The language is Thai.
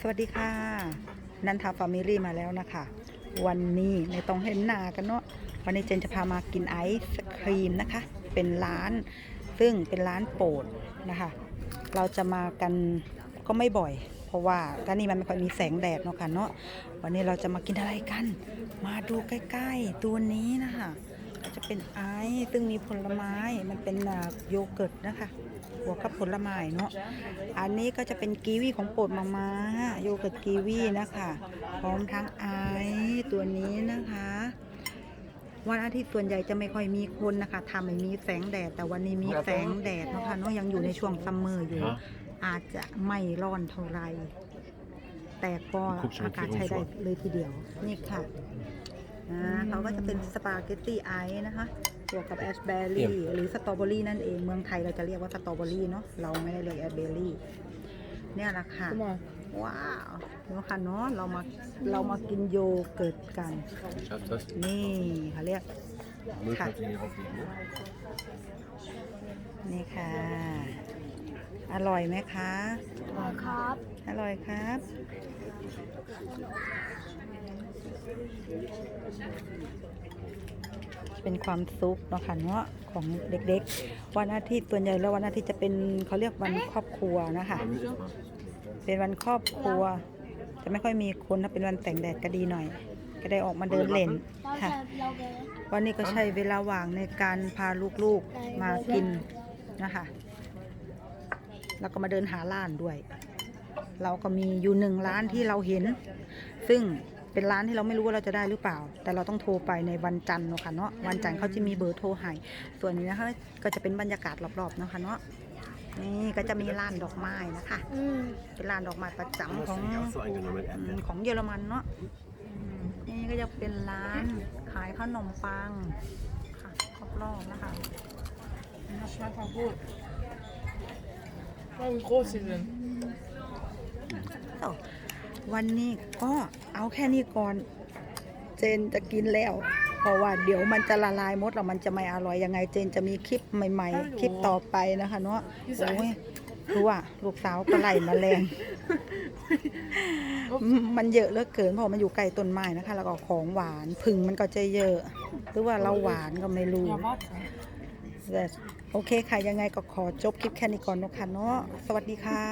สวัสดีค่ะ นันทาฟามิลี่มาแล้วนะคะ วันนี้ไม่ต้องเห็นหน้ากันเนาะวันนี้เจนจะพามากินไอศครีมนะคะ เป็นร้าน ซึ่งเป็นร้านโปรดนะคะ เราจะมากันก็ไม่บ่อย เพราะว่าร้านนี้มันไม่ค่อยมีแสงแดดเนาะค่ะเนาะวันนี้เราจะมากินอะไรกัน มาดูใกล้ ๆ ตัวนี้นะคะ ก็จะเป็นไอซ์ซึ่งมีผลไม้มันเป็นอ่าโยเกิร์ตนะคะบวกกับผลไม้เนาะอันนี้ก็จะเป็นกีวีของโปรดมาม่าโยเกิร์ตกีวีนะคะพร้อมทั้งไอซ์ตัวนี้นะคะวันอาทิตย์ส่วนใหญ่จะไม่ค่อยมีคนนะคะทำไม่มีแสงแดด แต่วันนี้มีแสงแดดเนาะคะเนาะยังอยู่ในช่วงซัมเมอร์อยู่ อาจจะไม่ร้อนเท่าไหรแต่ก็อากาศใช้ได้เลยทีเดียว นี่ค่ะ อ่าเขาก็จะเป็นสปาเกตตี้ไอซ์นะคะบวกกับแอชเบอร์รี่หรือสตรอเบอรี่นั่นเองเมืองไทยเราจะเรียกว่าสตรอเบอรี่เนาะเราไม่ได้เรียกแอชเบอร์รี่เนี่ยแหละค่ะ Kom maar. ว้าวเนาะค่ะเนาะเรามาเรามากินโยเกิร์ตกัน Schaaf das. นี่เขาเรียก Moet Ga. dat hier op hier. นี่ค่ะ อร่อยไหมคะครับ อร่อยครับ เป็นความซุปเนาะค่ะเนาะของเด็กๆ วันอาทิตย์ส่วนใหญ่แล้ววันอาทิตย์จะเป็นเขาเรียกวันครอบครัวนะคะเป็นวันครอบครัว จะไม่ค่อยมีคนถ้าเป็นวันแต่งแดดก็ดีหน่อย ก็ได้ออกมาเดินเล่นค่ะ วันนี้ก็ใช้เวลาว่างในการพาลูกๆมากินนะคะแล้วก็มาเดินหาร้านด้วย เราก็มีอยู่หนึ่งร้านที่เราเห็น ซึ่ง เป็นร้านที่เราไม่รู้ว่าเราจะได้หรือเปล่า แต่เราต้องโทรไปในวันจันทร์เนาะค่ะเนาะวันจันทร์เขาจะมีเบอร์โทรให้ส่วนนี้นะคะก็จะเป็นบรรยากาศรอบๆเนาะค่ะเนาะนี่ก็จะมีร้านดอกไม้นะคะเป็นร้านดอกไม้ประจำของของเยอรมันเนาะนี่ก็จะเป็นร้านขายขนมปังค่ะครอบรอบนะคะ Dat smaakt wel goed. Kijk hoe groot ze zijn. โอ้ วันนี้ก็เอาแค่นี้ก่อน เจนจะกินแล้ว เพราะว่าเดี๋ยวมันจะละลายหมดแล้วมันจะไม่อร่อยยังไง เจนจะมีคลิปใหม่ๆ คลิปต่อไปนะคะเนาะโอ้ยคือว่าลูกสาวก็ไล่มาแรงมันเยอะเหลือเกินเพราะมันอยู่ใกล้ต้นไม้นะคะ แล้วก็ของหวานผึ่งมันก็จะเยอะ หรือว่าเราหวานก็ไม่รู้ Ja, wat? แต่โอเคค่ะยังไงก็ขอจบคลิปแค่นี้ก่อนเนอะคะเนาะสวัสดีค่ะ